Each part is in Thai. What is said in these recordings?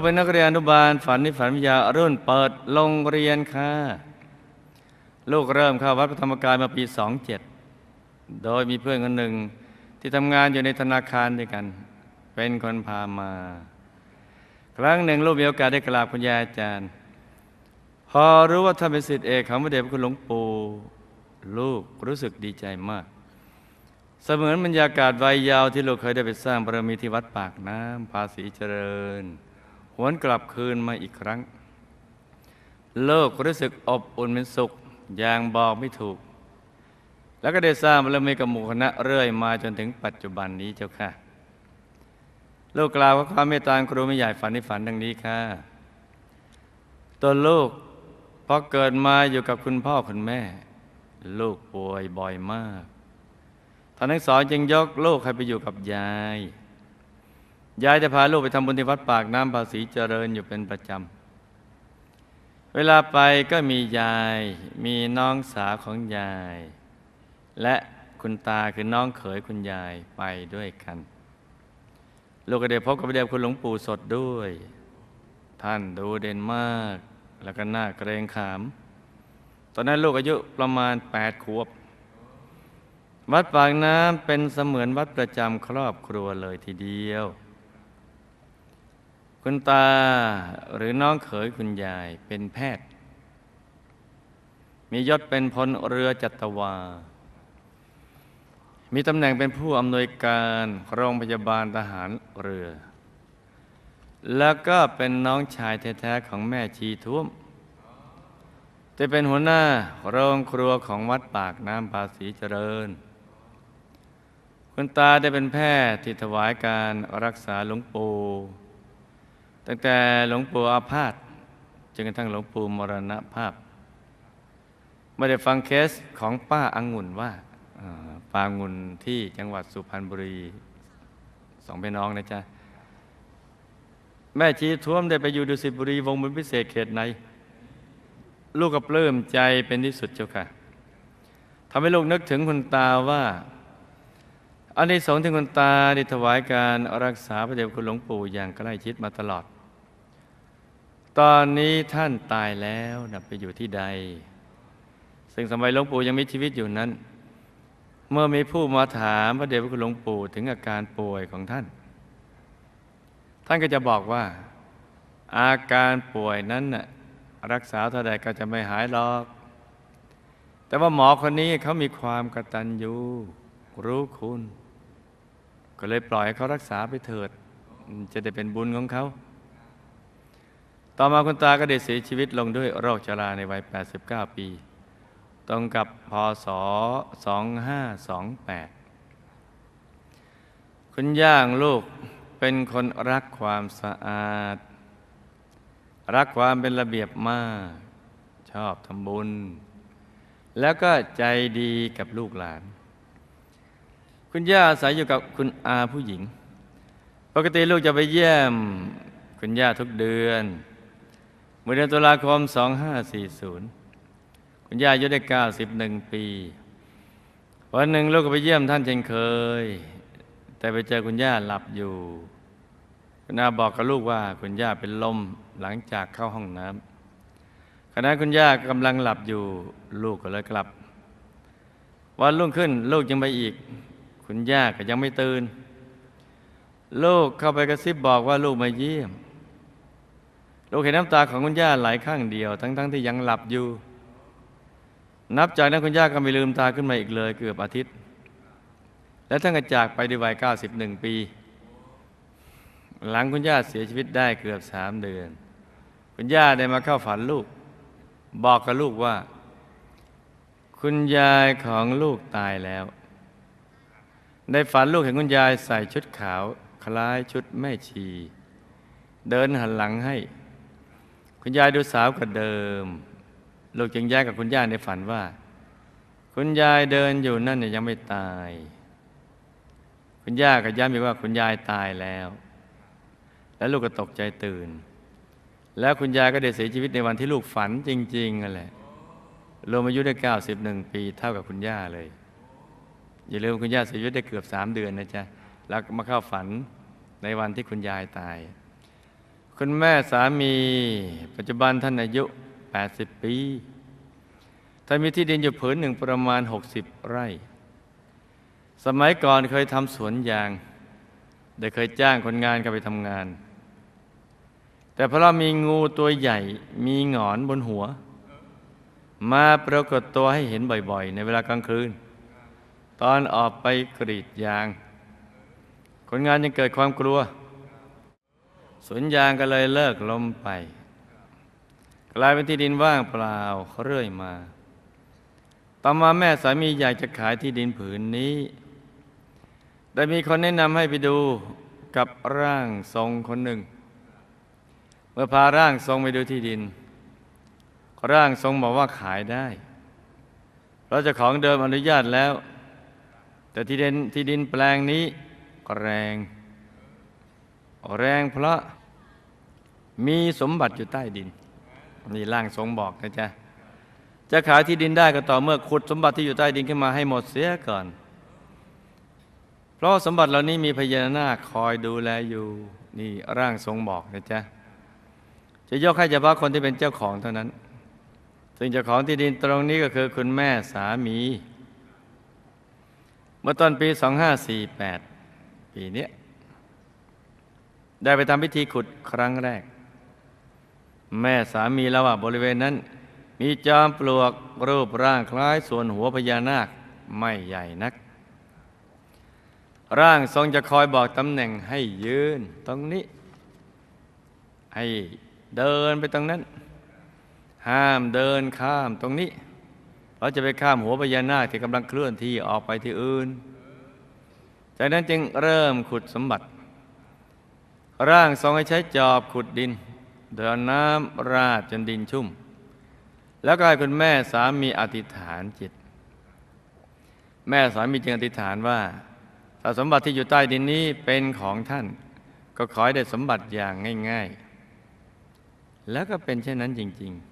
กเป็นนักเรียนอนุบาลฝันนิฝันวิทยารุ่นเปิดโรงเรียนค่ะลูกเริ่มเข้าวัดพระธรรมกายมาปี27โดยมีเพื่อนคนหนึ่งที่ทำงานอยู่ในธนาคารด้วยกัน เป็นคนพามา ครั้งหนึ่งลูกมีโอกาสได้กราบคุณยายอาจารย์ พอรู้ว่าท่านเป็นศิษย์เอกของพระเดชพระคุณหลวงปู่ลูกรู้สึกดีใจมาก เสมือนบรรยากาศวัยยาวที่ลูกเคยได้ไปสร้างบารมีที่วัดปากน้ำภาษีเจริญ หวนกลับคืนมาอีกครั้ง โลกรู้สึกอบอุ่นเป็นสุขอย่างบอกไม่ถูก แล้วก็ได้สร้างบารมีกับหมู่คณะเรื่อยมาจนถึงปัจจุบันนี้เจ้าค่ะลูกกล่าวว่าความเมตตาครูไม่ใหญ่ฝันในฝันดังนี้ค่ะ ตัวลูกพอเกิดมาอยู่กับคุณพ่อคุณแม่ ลูกป่วยบ่อยมากท่านทั้งสองจึงยกลูกให้ไปอยู่กับยาย ยายจะพาลูกไปทำบุญที่วัดปากน้ำภาษีเจริญอยู่เป็นประจำ เวลาไปก็มียาย มีน้องสาวของยาย และคุณตาคือน้องเขยคุณยายไปด้วยกัน ลูกก็ได้พบกับพระเดชคุณหลวงปู่สดด้วย ท่านดูเด่นมาก แล้วก็น่าเกรงขาม ตอนนั้นลูกอายุประมาณแปดขวบ วัดปากน้ำเป็นเสมือนวัดประจำครอบครัวเลยทีเดียว คุณตาหรือน้องเขยคุณยายเป็นแพทย์ มียศเป็นพลเรือจัตวา มีตำแหน่งเป็นผู้อำนวยการโรงพยาบาลทหารเรือ แล้วก็เป็นน้องชายแท้ๆของแม่ชีท้วมจะเป็นหัวหน้าโรงครัวของวัดปากน้ำภาษีเจริญ คุณตาได้เป็นแพทย์ที่ถวายการรักษาหลวงปู่ ตั้งแต่หลวงปู่อาพาธจนกระทั่งหลวงปู่มรณภาพไม่ได้ฟังเคสของป้าอังุ่นว่าป้าองุ่นที่จังหวัดสุพรรณบุรีสองพี่น้องนะจ๊ะแม่ชีท้วมได้ไปอยู่ดุสิตบุรีวงบุญพิเศษเขตในลูกก็ปลื้มใจเป็นที่สุดเจ้าค่ะทำให้ลูกนึกถึงคุณตาว่า อันนี้สงส์ที่คุณตาได้ถวายการรักษาพระเดชคุณหลวงปู่อย่างใกล้ชิดมาตลอด ตอนนี้ท่านตายแล้วนะไปอยู่ที่ใด ซึ่งสมัยหลวงปู่ยังมีชีวิตอยู่นั้น เมื่อมีผู้มาถามพระเดชพระคุณหลวงปู่ถึงอาการป่วยของท่าน ท่านก็จะบอกว่า อาการป่วยนั้นน่ะรักษาเท่าใดก็จะไม่หายหรอก แต่ว่าหมอคนนี้เขามีความกตัญญูรู้คุณ ก็เลยปล่อยให้เขารักษาไปเถิด จะได้เป็นบุญของเขา ต่อมาคุณตาก็ได้เสียชีวิตลงด้วยโรคชราในวัย 89 ปี ตรงกับพศ 2528 คุณย่างลูกเป็นคนรักความสะอาด รักความเป็นระเบียบมาก ชอบทำบุญ แล้วก็ใจดีกับลูกหลาน คุณย่าอาศัยอยู่กับคุณอาผู้หญิง ปกติลูกจะไปเยี่ยม คุณย่าทุกเดือนเมื่อเดือนตุลาคม 2540 คุณย่าอายุได้ 91 ปีวันหนึ่งลูกก็ไปเยี่ยมท่านเช่นเคย แต่ไปเจอคุณย่าหลับอยู่ คุณอาบอกกับลูกว่าคุณย่าเป็นลมหลังจากเข้าห้องน้ำขณะคุณย่ากำลังหลับอยู่ลูกก็เลยกลับ วันรุ่งขึ้นลูกยังไปอีก คุณย่าก็ยังไม่ตื่น ลูกเข้าไปกระซิบบอกว่าลูกมาเยี่ยม ลูกเห็นน้ำตาของคุณย่าไหลข้างเดียว ทั้งๆทที่ยังหลับอยู่ นับจากนั้นคุณย่าก็ไม่ลืมตาขึ้นมาอีกเลย เกือบอาทิตย์ และท่านก็จากไปด้วยวัย91 ปี หลังคุณย่าเสียชีวิตได้เกือบสามเดือน คุณย่าได้มาเข้าฝันลูก บอกกับลูกว่าคุณยายของลูกตายแล้ว ในฝันลูกเห็นคุณยายใส่ชุดขาว คล้ายชุดแม่ชี เดินหันหลังให้ คุณยายดูสาวกว่าเดิม ลูกจึงแย้งกับคุณย่าในฝันว่า คุณยายเดินอยู่นั่นเนี่ยยังไม่ตาย คุณย่าก็ย้ำอีกว่าคุณยายตายแล้ว แล้วลูกก็ตกใจตื่น แล้วคุณยายก็ได้เสียชีวิตในวันที่ลูกฝันจริงๆนั่นแหละรวมอายุได้91ปีเท่ากับคุณย่าเลย อย่าลืมคุณย่าเสียชีวิตได้เกือบ3เดือนนะจ๊ะแล้วมาเข้าฝันในวันที่คุณยายตาย คุณแม่สามี ปัจจุบันท่านอายุ 80 ปีท่านมีที่ดินอยู่ผืนหนึ่งประมาณ 60 ไร่ สมัยก่อนเคยทำสวนยาง ได้เคยจ้างคนงานกันไปทำงาน แต่เพราะมีงูตัวใหญ่มีหงอนบนหัว มาปรากฏตัวให้เห็นบ่อยๆ ในเวลากลางคืน ตอนออกไปกรีดยาง คนงานยังเกิดความกลัว สวนยางก็เลยเลิกล้มไป กลายเป็นที่ดินว่างเปล่าเรื่อยมา ต่อมาแม่สามีอยากจะขายที่ดินผืนนี้แต่มีคนแนะนำให้ไปดูกับร่างทรงคนหนึ่ง เมื่อพาร่างทรงไปดูที่ดิน ร่างทรงบอกว่าขายได้ เพราะเจ้าของเดิมอนุญาตแล้ว แต่ที่ดินที่ดินแปลงนี้ก็แรง แรงเพราะมีสมบัติอยู่ใต้ดิน นี่ร่างทรงบอกนะจ๊ะ จะขายที่ดินได้ก็ต่อเมื่อขุดสมบัติที่อยู่ใต้ดินขึ้นมาให้หมดเสียก่อน เพราะสมบัติเหล่านี้มีพญานาคคอยดูแลอยู่ นี่ร่างทรงบอกนะจ๊ะ จะยกให้เฉพาะคนที่เป็นเจ้าของเท่านั้น ซึ่งเจ้าของที่ดินตรงนี้ก็คือคุณแม่สามี เมื่อต้นปี 2548 ปีนี้ได้ไปทำพิธีขุดครั้งแรก แม่สามีแล้วว่าบริเวณนั้น มีจอมปลวกรูปร่างคล้ายส่วนหัวพญานาคไม่ใหญ่นัก ร่างทรงจะคอยบอกตำแหน่งให้ยืนตรงนี้ ให้เดินไปตรงนั้น ห้ามเดินข้ามตรงนี้ เราจะไปข้ามหัวพญานาคที่กำลังเคลื่อนที่ออกไปที่อื่น จากนั้นจึงเริ่มขุดสมบัติ ร่างทรงให้ใช้จอบขุดดินเดินน้ำราดจนดินชุ่ม แล้วก็ให้คุณแม่สามีอธิษฐานจิต แม่สามีจึงอธิษฐานว่าถ้าสมบัติที่อยู่ใต้ดินนี้เป็นของท่าน ก็ขอให้ได้สมบัติอย่างง่าย ๆ แล้วก็เป็นเช่นนั้นจริง ๆ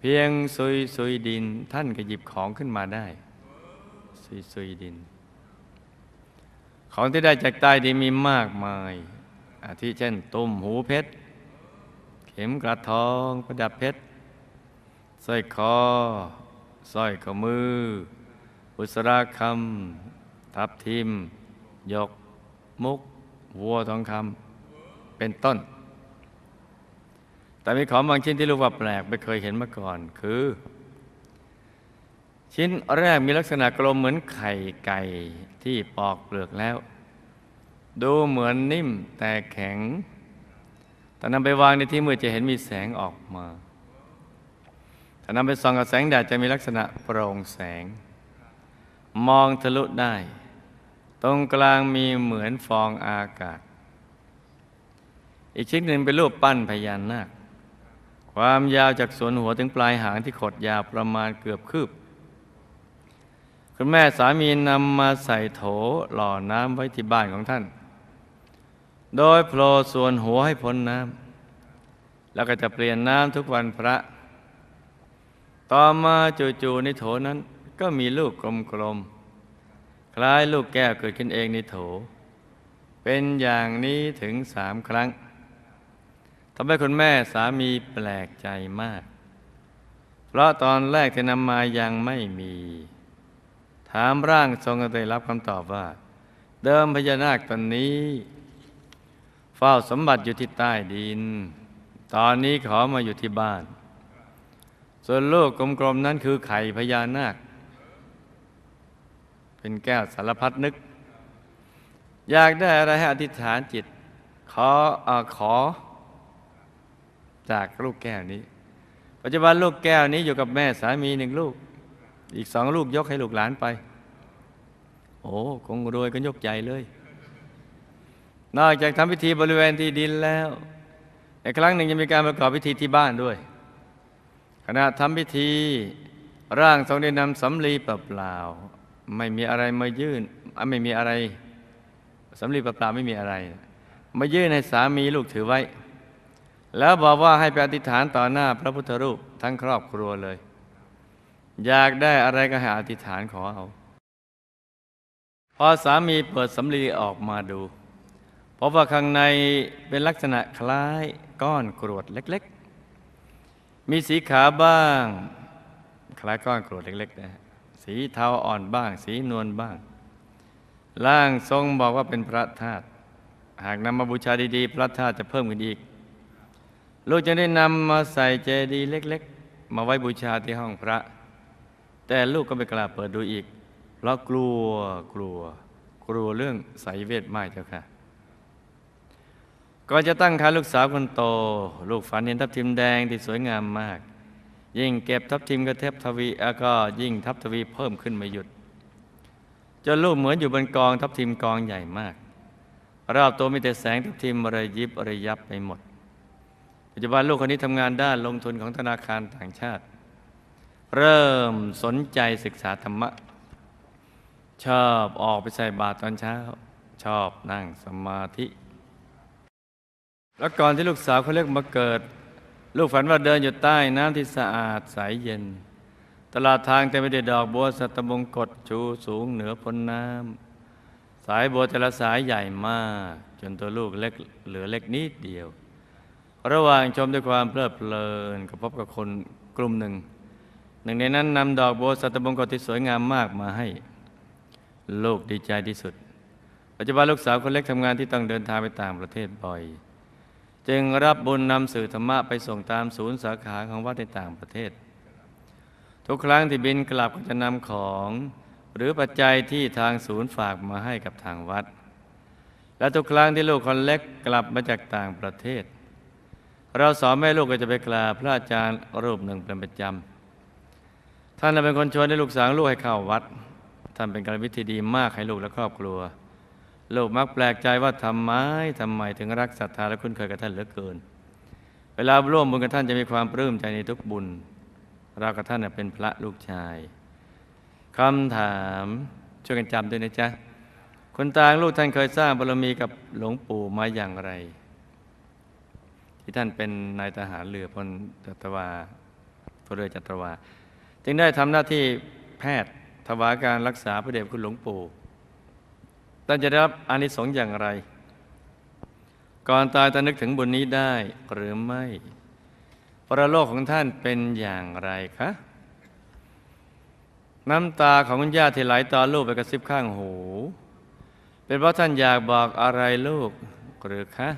เพียงซุยซุยดินท่านก็หยิบของขึ้นมาได้ซุยซุยดิน ของที่ได้จากใต้ดินมีมากมายอาทิเช่นตุ้มหูเพชร เข็มกระทองประดับเพชรสร้อยคอสร้อยข้อมือ อุสราคำทับทิม ยกมุก วัวทองคำเป็นต้น แต่มีของบางชิ้นที่รู้ว่าแปลกไม่เคยเห็นมาก่อน คือ ชิ้นแรกมีลักษณะกลมเหมือนไข่ไก่ที่ปอกเปลือกแล้ว ดูเหมือนนิ่มแต่แข็งแต่นำไปวางในที่มืดจะเห็นมีแสงออกมาถ้านำไปส่องกับแสงแดดจะมีลักษณะโปร่งแสง มองทะลุได้ ตรงกลางมีเหมือนฟองอากาศ อีกชิ้นหนึ่งเป็นรูปปั้นพญานาค ความยาวจากส่วนหัวถึงปลายหางที่ขดยาวประมาณเกือบคืบ คุณแม่สามีนำมาใส่โถหล่อน้ำไว้ที่บ้านของท่าน โดยโผล่ส่วนหัวให้พ้นน้ำ แล้วก็จะเปลี่ยนน้ำทุกวันพระ ต่อมาจู่ๆในโถนั้นก็มีลูกกลมๆ คล้ายลูกแก้วเกิดขึ้นเองในโถ เป็นอย่างนี้ถึงสามครั้ง ทำให้คุณแม่สามีแปลกใจมาก เพราะตอนแรกที่นำมายังไม่มี ถามร่างทรงก็ได้รับคำตอบว่า เดิมพญานาคตนนี้ เฝ้าสมบัติอยู่ที่ใต้ดิน ตอนนี้ขอมาอยู่ที่บ้าน ส่วนลูกกลมๆนั้นคือไข่พญานาค เป็นแก้วสารพัดนึก อยากได้อะไรให้อธิษฐานจิต ขออขอ จากลูกแก้วนี้ ปัจจุบันลูกแก้วนี้อยู่กับแม่สามีหนึ่งลูก อีกสองลูกยกให้ลูกหลานไป โอ้คงรวยกันยกใหญ่เลย นอกจากทำพิธีบริเวณที่ดินแล้วในครั้งหนึ่งยังมีการประกอบพิธีที่บ้านด้วย ขณะทำพิธีร่างทรงได้นำสำลีเปล่าไม่มีอะไรมายื่นไม่มีอะไรสำลีเปล่าไม่มีอะไร มายื่นให้สามีลูกถือไว้ แล้วบอกว่าให้ไปอธิษฐานต่อหน้าพระพุทธรูปทั้งครอบครัวเลย อยากได้อะไรก็ให้อธิษฐานขอเอา พอสามีเปิดสำลีออกมาดูพบว่าข้างในเป็นลักษณะคล้ายก้อนกรวดเล็ก ๆ มีสีขาวบ้าง คล้ายก้อนกรวดเล็กๆนะฮะสีเทาอ่อนบ้าง สีนวลบ้างร่างทรงบอกว่าเป็นพระธาตุหากนำมาบูชาดีๆ พระธาตุจะเพิ่มขึ้นอีก ลูกจะได้นำมาใส่เจดีย์เล็ก ๆ มาไว้บูชาที่ห้องพระ แต่ลูกก็ไม่กล้าเปิดดูอีก เพราะกลัวกลัว กลัวเรื่องไสยเวทไมากเจ้าค่ะก่อนจะตั้งครรภ์ลูกสาวคนโต ลูกฝันเห็นทับทิมแดงที่สวยงามมาก ยิ่งเก็บทับทิมก็เทบทวีแล้วก็ยิ่งทับทวีเพิ่มขึ้นไม่หยุดจนลูกเหมือนอยู่บนกองทับทิมกองใหญ่มาก รอบตัวมีแต่แสงทับทิมระยิบระยับไปหมด จจุบันลูกคนนี้ทำงานด้านลงทุนของธนาคารต่างชาติ เริ่มสนใจศึกษาธรรมะ ชอบออกไปใส่บาตรตอนเช้า ชอบนั่งสมาธิ แล้วก่อนที่ลูกสาวเขาเรียกมาเกิด ลูกฝันว่าเดินอยู่ใต้น้ำที่สะอาดใสเย็น ตลาดทางเต็มไปด้วยดอกบัวสัตบงกฎชูสูงเหนือพ้นน้ำสายบัวแต่ละสายใหญ่มาก จนตัวลูกเล็กเหลือเล็กนิดเดียว ระหว่างชมด้วยความเพลิดเพลินก็พบกับคนกลุ่มหนึ่ง หนึ่งในนั้นนำดอกบัวสัตบงกที่สวยงามมากมาให้ ลูกดีใจที่สุด ปัจจุบันลูกสาวคนเล็กทำงานที่ต้องเดินทางไปต่างประเทศบ่อย จึงรับบุญนำสื่อธรรมะไปส่งตามศูนย์สาขาของวัดในต่างประเทศ ทุกครั้งที่บินกลับก็จะนำของ หรือปัจจัยที่ทางศูนย์ฝากมาให้กับทางวัด และทุกครั้งที่ลูกคนเล็กกลับมาจากต่างประเทศ เราสอนแม่ลูกก็จะไปกราบพระอาจารย์รูปหนึ่งเป็นประจำท่านเป็นคนชวนให้ลูกสาวลูกให้เข้าวัด ท่านเป็นการวิธีดีมากให้ลูกและครอบครัว ลูกมักแปลกใจว่าทำไมทำไมถึงรักศรัทธาและคุ้นเคยกับท่านเหลือเกิน เวลาร่วมบุญกับท่านจะมีความปลื้มใจในทุกบุญ เรากับท่านเป็นพระลูกชายคำถามช่วยกันจำด้วยนะจ๊ะคนตางลูกท่านเคยสร้างบารมีกับหลวงปู่มาอย่างไร ที่ท่านเป็นนายทหารเรือพลจัตวาพลเรือจัตวา จึงได้ทำหน้าที่แพทย์ถวายการรักษาพระเดชคุณหลวงปู่ท่านจะได้รับอานิสงส์อย่างไร ก่อนตายท่านนึกถึงบุญนี้ได้หรือไม่ปรโลกของท่านเป็นอย่างไรคะน้ำตาของคุณย่าที่ไหลต่อลูกไปกระซิบข้างหู เป็นเพราะท่านอยากบอกอะไรลูกหรือคะ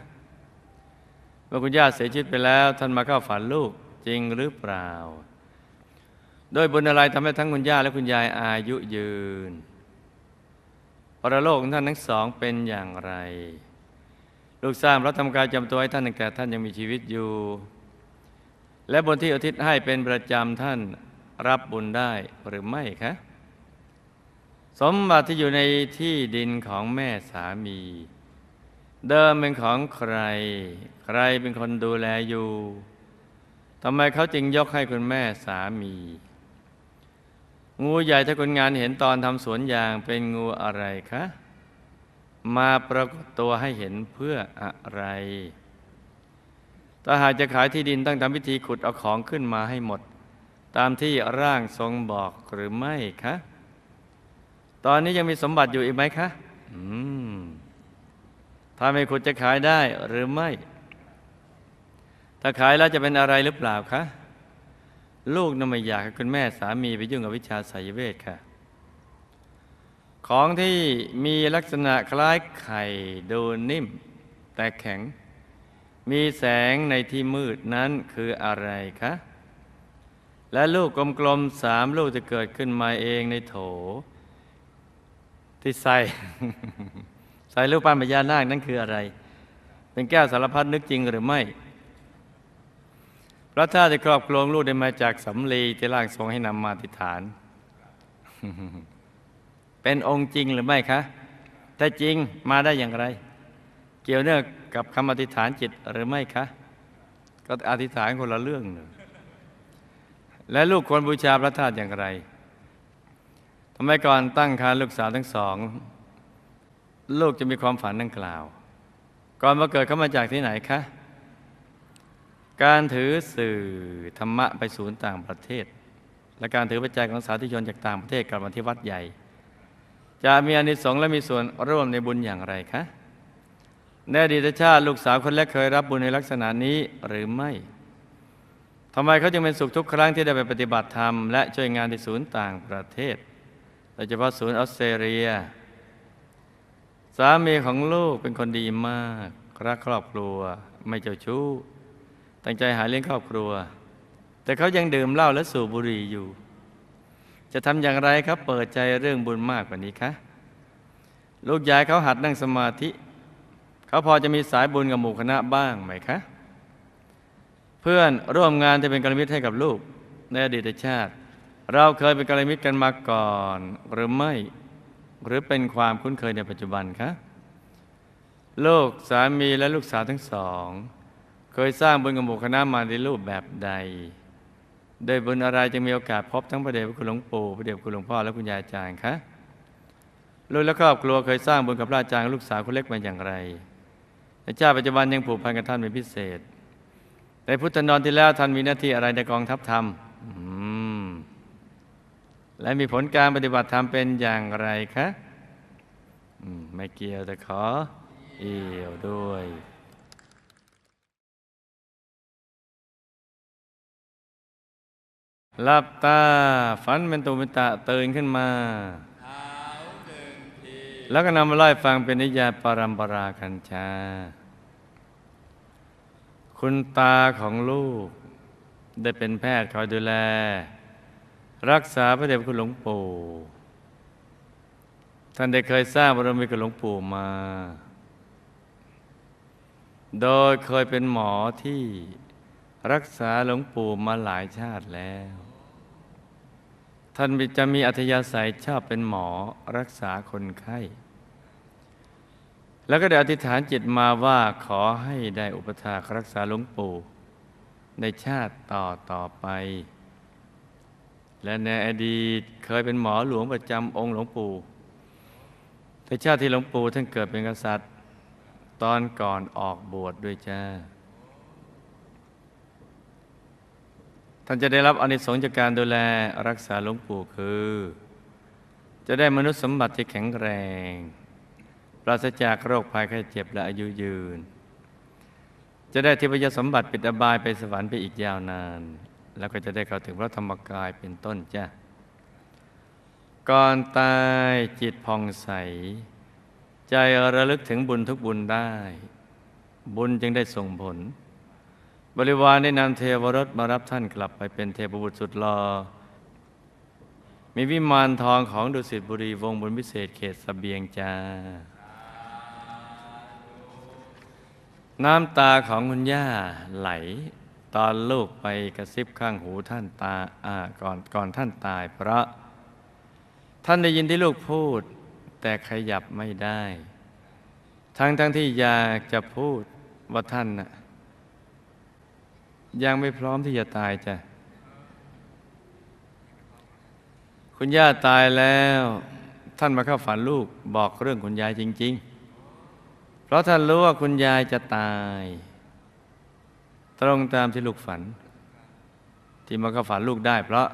เมื่อคุณย่าเสียชีวิตไปแล้ว ท่านมาเข้าฝันลูกจริงหรือเปล่า โดยบุญอะไรทำให้ทั้งคุณย่าและคุณยายอายุยืนปรโลกของท่านทั้งสองเป็นอย่างไร ลูกสร้างพระธรรมกายจำตัวให้ท่านตั้งแต่ท่านยังมีชีวิตอยู่ และบนที่อุทิศให้เป็นประจำท่านรับบุญได้หรือไม่คะสมบัติที่อยู่ในที่ดินของแม่สามี เดิมเป็นของใคร ใครเป็นคนดูแลอยู่ทำไมเขาจึงยกให้คุณแม่สามี งูใหญ่ถ้าคนงานเห็นตอนทำสวนยางเป็นงูอะไรคะ มาปรากฏตัวให้เห็นเพื่ออะไรถ้าหากจะขายที่ดินต้องทำพิธีขุดเอาของขึ้นมาให้หมด ตามที่ร่างทรงบอกหรือไม่คะ ตอนนี้ยังมีสมบัติอยู่อีกไหมคะ อืม ถ้าไม่ขุดจะขายได้หรือไม่ ถ้าขายแล้วจะเป็นอะไรหรือเปล่าคะ ลูกน่ะไม่อยากให้คุณแม่สามีไปยุ่งกับวิชาสายเวทค่ะ ของที่มีลักษณะคล้ายไข่ดูนิ่ม แต่แข็ง มีแสงในที่มืดนั้นคืออะไรคะ และลูกกลมๆสามลูกจะเกิดขึ้นมาเองในโถ ที่ใส่ ใส่รูปปั้นพญานาคนั่นคืออะไร เป็นแก้วสารพัดนึกจริงหรือไม่พระธาตุจะครอบครองลูกได้มาจากสำลีที่ร่างทรงให้นำมาติฐาน เป็นองค์จริงหรือไม่คะ ถ้าจริงมาได้อย่างไร เกี่ยวเนื่องกับคำอธิษฐานจิตหรือไม่คะ ก็อธิษฐานคนละเรื่องหนึ่งและลูกควรบูชาพระธาตุอย่างไรทำไมก่อนตั้งครรภ์ลูกสาวทั้งสอง ลูกจะมีความฝันดังกล่าว ก่อนมาเกิดเขามาจากที่ไหนคะ การถือสื่อธรรมะไปศูนย์ต่างประเทศ และการถือปัจจัยของสาธุชนจากต่างประเทศกลับมาที่วัดใหญ่ จะมีอนิสงส์และมีส่วนร่วมในบุญอย่างไรคะในอดีตชาติลูกสาวคนแรกเคยรับบุญในลักษณะนี้หรือไม่ทำไมเขาจึงเป็นสุขทุกครั้งที่ได้ไปปฏิบัติธรรม และช่วยงานที่ศูนย์ต่างประเทศโดยเฉพาะศูนย์ออสเตรเลีย สามีของลูกเป็นคนดีมาก รักครอบครัว ไม่เจ้าชู้ ตั้งใจหาเลี้ยงครอบครัว แต่เขายังดื่มเหล้าและสูบบุหรี่อยู่ จะทำอย่างไรครับเปิดใจเรื่องบุญมากกว่านี้คะลูกยายเขาหัดนั่งสมาธิ เขาพอจะมีสายบุญกับหมู่คณะบ้างไหมคะ เพื่อนร่วมงานจะเป็นกัลยาณมิตรให้กับลูกในอดีตชาติ เราเคยเป็นกัลยาณมิตรกันมาก่อนหรือไม่ หรือเป็นความคุ้นเคยในปัจจุบันคะลูกสามีและลูกสาวทั้งสอง เคยสร้างบุญกับหมู่คณะมาในรูปแบบใด โดยบุญอะไรจึงมีโอกาสพบทั้งพระเดชพระคุณหลวงปู่พระเดชพระคุณหลวงพ่อและคุณยายอาจารย์คะลูกและครอบครัวเคยสร้างบุญกับพระอาจารย์ลูกสาวคนเล็กมาอย่างไรในชาติปัจจุบันยังผูกพันกับท่านเป็นพิเศษ ในพุทธนนที่แล้วท่านมีหน้าที่อะไรในกองทัพธรรมอืม และมีผลการปฏิบัติธรรมเป็นอย่างไรคะอืมไม่เกี่ยวแต่ขอเอี่ยวด้วยหลับตาฝันเป็นตุเป็นตะตื่นขึ้นมาแล้วก็นำมาไล่ฟังเป็นนิยายปรัมปราคัญชา คุณตาของลูกได้เป็นแพทย์คอยดูแล รักษาพระเดชพระคุณหลวงปู่ท่านได้เคยสร้างบารมีกับหลวงปู่มา โดยเคยเป็นหมอที่รักษาหลวงปู่มาหลายชาติแล้ว ท่านจะมีอัธยาศัยชอบเป็นหมอรักษาคนไข้ แล้วก็ได้อธิษฐานจิตมาว่าขอให้ได้อุปถากรักษาหลวงปู่ ในชาติต่อต่อไป และในอดีตเคยเป็นหมอหลวงประจำองค์หลวงปู่ในชาติที่หลวงปู่ท่านเกิดเป็นกษัตริย์ ตอนก่อนออกบวชดด้วยจ้า ท่านจะได้รับอนิสงส์จากการดูแลรักษาหลวงปู่คือ จะได้มนุษย์สมบัติที่แข็งแรง ปราศจากโรคภัยไข้เจ็บและอายุยืน จะได้ทิพยสมบัติปิดอบายไปสวรรค์ไปอีกยาวนาน แล้วก็จะได้เข้าถึงพระธรรมกายเป็นต้นจ้ะก่อนตายจิตผ่องใส ใจระลึกถึงบุญทุกบุญได้ บุญจึงได้ส่งผล บริวารได้นำเทวรถมารับท่านกลับไปเป็นเทพบุตรสุดหลอ่อมีวิมานทองของดุสิตบุรีวงบุญพิเศษเขตสเสบียงจ้าน้ำตาของคุณย่าไหล ตอนลูกไปกระซิบข้างหูท่านตาอ่าก่อนก่อนท่านตาย เพราะ ท่านได้ยินที่ลูกพูด แต่ขยับไม่ได้ ทั้งทั้งที่อยากจะพูดว่าท่านน่ะยังไม่พร้อมที่จะตายจ้ะคุณคุณย่าตายแล้ว ท่านมาเข้าฝันลูกบอกเรื่องคุณยายจริง ๆ เพราะท่านรู้ว่าคุณยายจะตาย ตรงตามที่ลูกฝัน ที่มาเข้าฝันลูกได้ เพราะ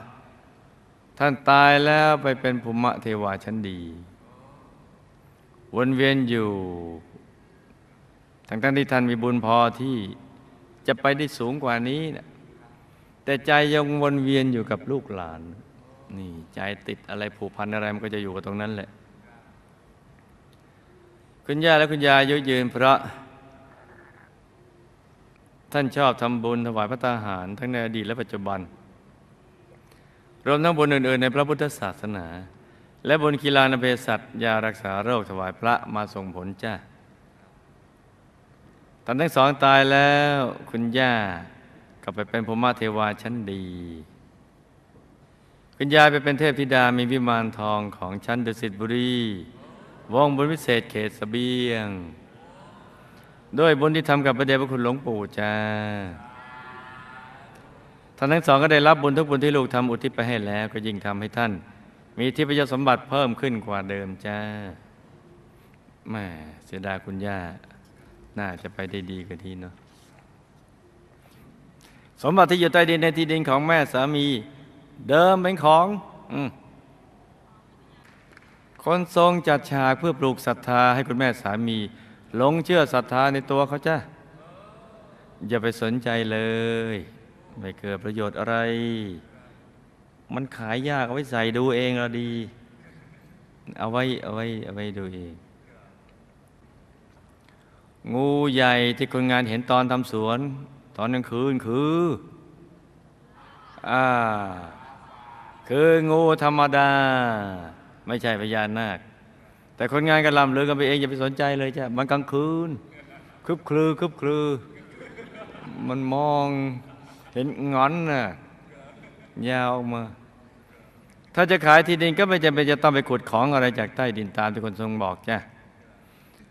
ท่านตายแล้วไปเป็นภูมิเทวาชั้นดี วนเวียนอยู่ทั้งๆที่ท่านมีบุญพอที่จะไปได้สูงกว่านี้นะแต่ใจยังวนเวียนอยู่กับลูกหลาน นี่ใจติดอะไรผูกพันอะไรมันก็จะอยู่กับตรงนั้นแหละ คุณย่าและคุณยายยืนเพราะ ท่านชอบทำบุญถวายพระตาหาร ทั้งในอดีตและปัจจุบัน รวมทั้งบุญอื่น ๆ ในพระพุทธศาสนา และบุญกีฬานาเภสัชยารักษาโรคถวายพระมาส่งผลจ้าท่านทั้งสองตายแล้วคุณย่าก็ไปเป็นพรหมเทวาชั้นดี คุณยายไปเป็นเทพธิดามีวิมานทองของชั้นดุสิตบุรีวงบุญวิเศษเขตสเสบียง ด้วยบุญที่ทำกับพระเดชพระคุณหลวงปู่จ้าท่านทั้งสองก็ได้รับบุญทุกบุญที่ลูกทำอุทิศไปให้แล้ว ก็ยิ่งทำให้ท่าน มีทิพยสมบัติเพิ่มขึ้นกว่าเดิมจ้าแม่เสียดายคุณย่า น่าจะไปได้ดีกว่าที่เนาะสมบัติที่อยู่ใต้ดินในที่ดินของแม่สามี เดิมเป็นของอคนทรงจัดฉากเพื่อปลูกศรัทธาให้คุณแม่สามี หลงเชื่อศรัทธาในตัวเขาจ้าอย่าไปสนใจเลย ไม่เกิดประโยชน์อะไร มันขายยากเอาไว้ใส่ดูเองเราดี เอาไว้เอาไว้เอาไว้ดูเอง งูใหญ่ที่คนงานเห็นตอนทำสวน ตอนกลางคืนคืออ่าคืองูธรรมดา ไม่ใช่พญานาค แต่คนงานก็ลำเลือกันไปเองอย่าไปสนใจเลยจ้ะมันกลางคืนคึบคลือคึบคลือ มันมองเห็นงอนน่ะยาวออกมา ถ้าจะขายที่ดินก็ไม่จำเป็นจะต้องไปขุดของอะไรจากใต้ดินตามที่คนทรงบอกจ้ะ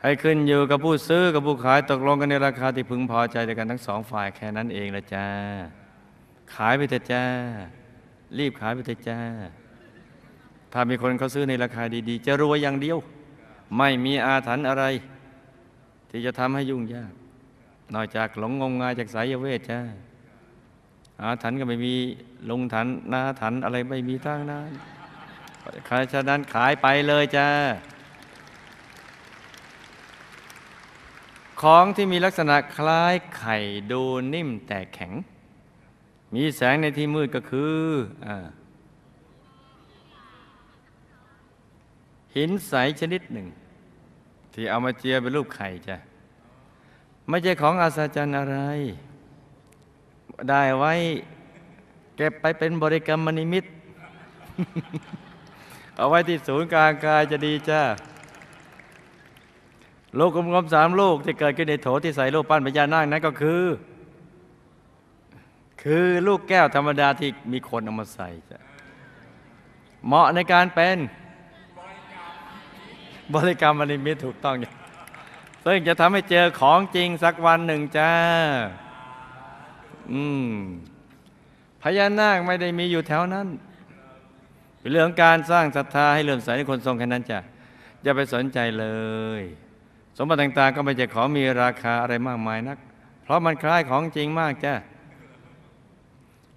ให้ขึ้นอยู่กับผู้ซื้อกับผู้ขายตกลงกันในราคาที่พึงพอใจด้วยกันทั้งสองฝ่ายแค่นั้นเองละจ้า ขายไปเถอะจ้า รีบขายไปเถอะจ้า ถ้ามีคนเขาซื้อในราคาดีๆ จะรวยอย่างเดียว ไม่มีอาถรรพ์อะไร ที่จะทำให้ยุ่งยาก นอกจากหลงงมงายจากสายเวทจ้าอาถรรพ์ก็ไม่มีลงถันนาถันอะไรไม่มีทั้งนั้นใครฉะนั้นขายไปเลยจ้าของที่มีลักษณะคล้ายไข่ดูนิ่มแต่แข็ง มีแสงในที่มืดก็คืออ หินใสชนิดหนึ่ง ที่เอามาเจียเป็นรูปไข่จ้ะไม่ใช่ของอาศจรรย์อะไร ได้ไว้เก็บไปเป็นบริกรรมนิมิต เอาไว้ที่ศูนย์กลางกายจะดีจ้าลูกกลมๆสามลูกที่เกิดขึ้นในโถที่ใส่ลูกปั้นพญานาคนั้นก็คือ คือลูกแก้วธรรมดาที่มีคนเอามาใส่จ้ะเหมาะในการเป็น บริกรรมอนิมิตถูกต้องอย่างซึ่งจะทำให้เจอของจริงสักวันหนึ่งจ้า อืมพญานาคไม่ได้มีอยู่แถวนั้น เป็นเรื่องการสร้างศรัทธาให้เลื่อมใสในคนทรงแค่นั้นจ้ะอย่าไปสนใจเลย สมบัติต่างๆ ก็ไม่ใช่ของมีราคาอะไรมากมายนัก เพราะมันคล้ายของจริงมากจ้ะ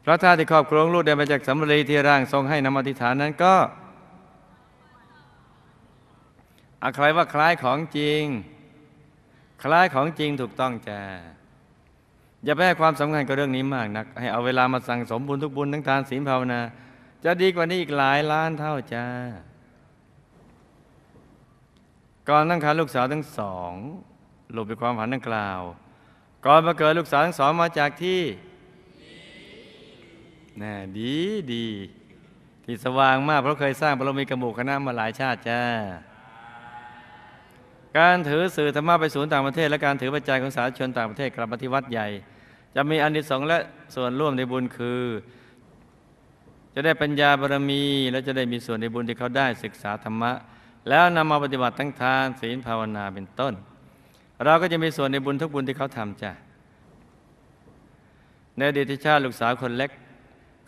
พระธาตุที่ครอบครองลูกได้มาจากสำรีที่ร่างทรงให้นำอธิษฐานนั้นก็ อะใครว่าคล้ายของจริง คล้ายของจริงถูกต้องจ้ะอย่าไปให้ความสำคัญกับเรื่องนี้มากนัก ให้เอาเวลามาสั่งสมบุญทุกบุญทั้งทานศีลภาวนา จะดีกว่านี้อีกหลายล้านเท่าจ้าก่อนตั้งครรภ์ลูกสาวทั้งสองหลุดไปความฝันดังกล่าว ก่อนมาเกิดลูกสาวทั้งสองมาจากที่น่ดีดี ที่สว่างมากเพราะเคยสร้างบารมีกระหมูกคณะมาหลายชาติจ้า การถือสื่อธรรมะไปศูนย์ต่างประเทศ และการถือปัจจัยของสาธารณชนต่างประเทศกลับมาที่วัดใหญ่ จะมีอานิสงส์และส่วนร่วมในบุญคือ จะได้ปัญญาบารมี และจะได้มีส่วนในบุญที่เขาได้ศึกษาธรรมะ แล้วนำมาปฏิบัติทั้งทานศีลภาวนาเป็นต้น เราก็จะมีส่วนในบุญทุกบุญที่เขาทำจ้ะในอดีตชาติลูกสาวคนเล็ก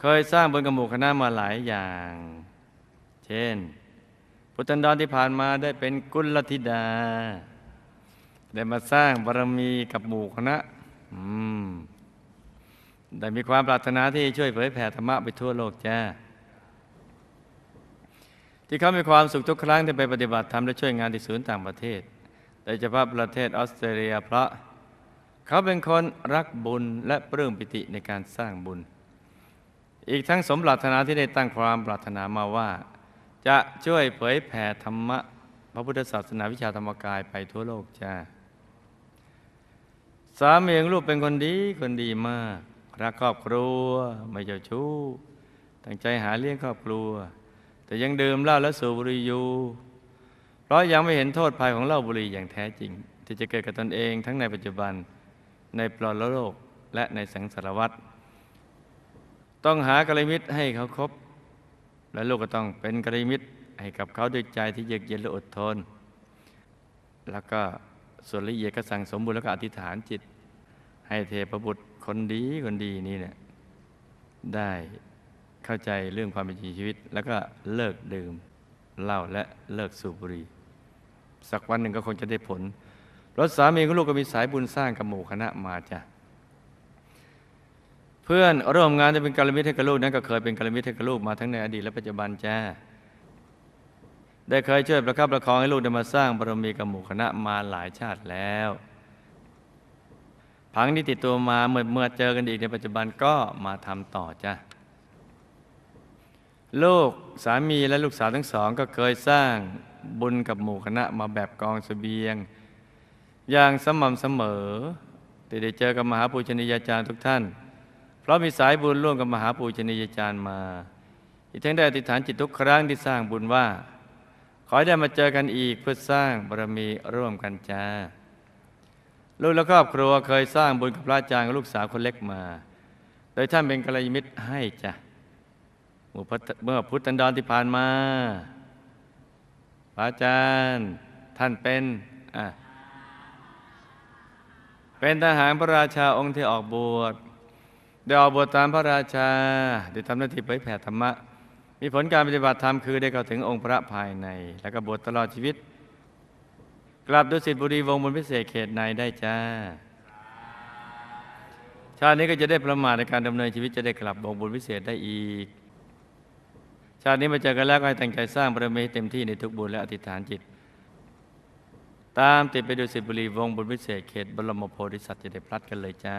เคยสร้างบุญกับหมู่คณะมาหลายอย่าง เช่น พุทธันดรที่ผ่านมาได้เป็นกุลธิดา ได้มาสร้างบารมีกับหมู่คณะได้มีความปรารถนาที่ช่วยเผยแผ่ธรรมะไปทั่วโลกจ้า ที่เขามีความสุขทุกครั้งที่ไปปฏิบัติธรรมและช่วยงานที่ศูนย์ต่างประเทศโดยเฉพาะประเทศออสเตรเลียเพราะเขาเป็นคนรักบุญและปลื้มปิติในการสร้างบุญ อีกทั้งสมปรารถนาที่ได้ตั้งความปรารถนามาว่า จะช่วยเผยแผ่ธรรมะพระพุทธศาสนาวิชาธรรมกายไปทั่วโลกจ้าสามีของลูกเป็นคนดีคนดีมาก รักครอบครัว ไม่เจ้าชู้ตั้งใจหาเลี้ยงครอบครัว แต่ยังดื่มเหล้าและสูบบุหรี่อยู่เพราะยังไม่เห็นโทษภัยของเหล้าบุหรี่อย่างแท้จริง ที่จะเกิดกับตนเองทั้งในปัจจุบันในปลอโลกและในสังสารวัฏต้องหากระมิตรให้เขาครบ และลูกก็ต้องเป็นกระมิตรให้กับเขาด้วยใจที่เยือกเย็นและอดทน แล้วก็ส่วนละเอียดก็สั่งสมบุญแล้วก็อธิษฐานจิต ให้เทพบุตรคนดีคนดีนี่เนี่ยได้เข้าใจเรื่องความเป็นจริงชีวิต แล้วก็เลิกดื่มเหล้าและเลิกสูบบุหรี่สักวันหนึ่งก็คงจะได้ผลรถสามีของลูกก็มีสายบุญสร้างกับหมู่คณะมาจ้ะ พื่อนร่วมงานที่เป็นกาลมิตรให้กับลูกนั้นก็เคยเป็นกาลมิตรให้กับลูกมาทั้งในอดีตและปัจจุบันจ้า ได้เคยช่วยประคับประคองให้ลูกได้มาสร้างบารมีกับหมู่คณะมาหลายชาติแล้วพังที่ติดตัวมาเมื่อเมื่อเจอกันอีกในปัจจุบันก็มาทำต่อจ้ะลูกสามีและลูกสาวทั้งสองก็เคยสร้างบุญกับหมู่คณะมาแบบกองเสบียง อย่างสม่ำเสมอที่ได้เจอกับมหาปูชนียาจารย์ทุกท่าน เพราะมีสายบุญร่วมกับมหาปูชนียาจารย์มา อีกทั้งได้อธิษฐานจิตทุกครั้งที่สร้างบุญว่า ขอให้ได้มาเจอกันอีกเพื่อสร้างบารมีร่วมกันจ้าลูกและครอบครัวเคยสร้างบุญกับพระอาจารย์กับลูกสาวคนเล็กมา โดยท่านเป็นกัลยาณมิตรให้จ้ะเมื่อพุทธเมื่อพุทธันดรที่ผ่านมาพระอาจารย์ท่านเป็นอะเป็นทหารพระราชาองค์ที่ออกบวช ได้ออกบวชตามพระราชา ได้ทำหน้าที่เผยแผ่ธรรมะ มีผลการปฏิบัติธรรมคือได้เข้าถึงองค์พระภายใน แล้วก็บวชตลอดชีวิต กลับดุสิตบุรีวงบนพิเศษเขตในได้จ้า ชาตินี้ก็จะได้ประมาทในการดำเนินชีวิตจะได้กลับวงบุญพิเศษได้อีก ชาตินี้มาเจอกันแล้วก็ให้ตั้งใจสร้างบารมีเต็มที่ในทุกบุญและอธิษฐานจิต ตามติดไปดูสิตบุรีวงบุญพิเศษเขตบรมโพธิสัตว์จะได้พลัดกันเลยจ้า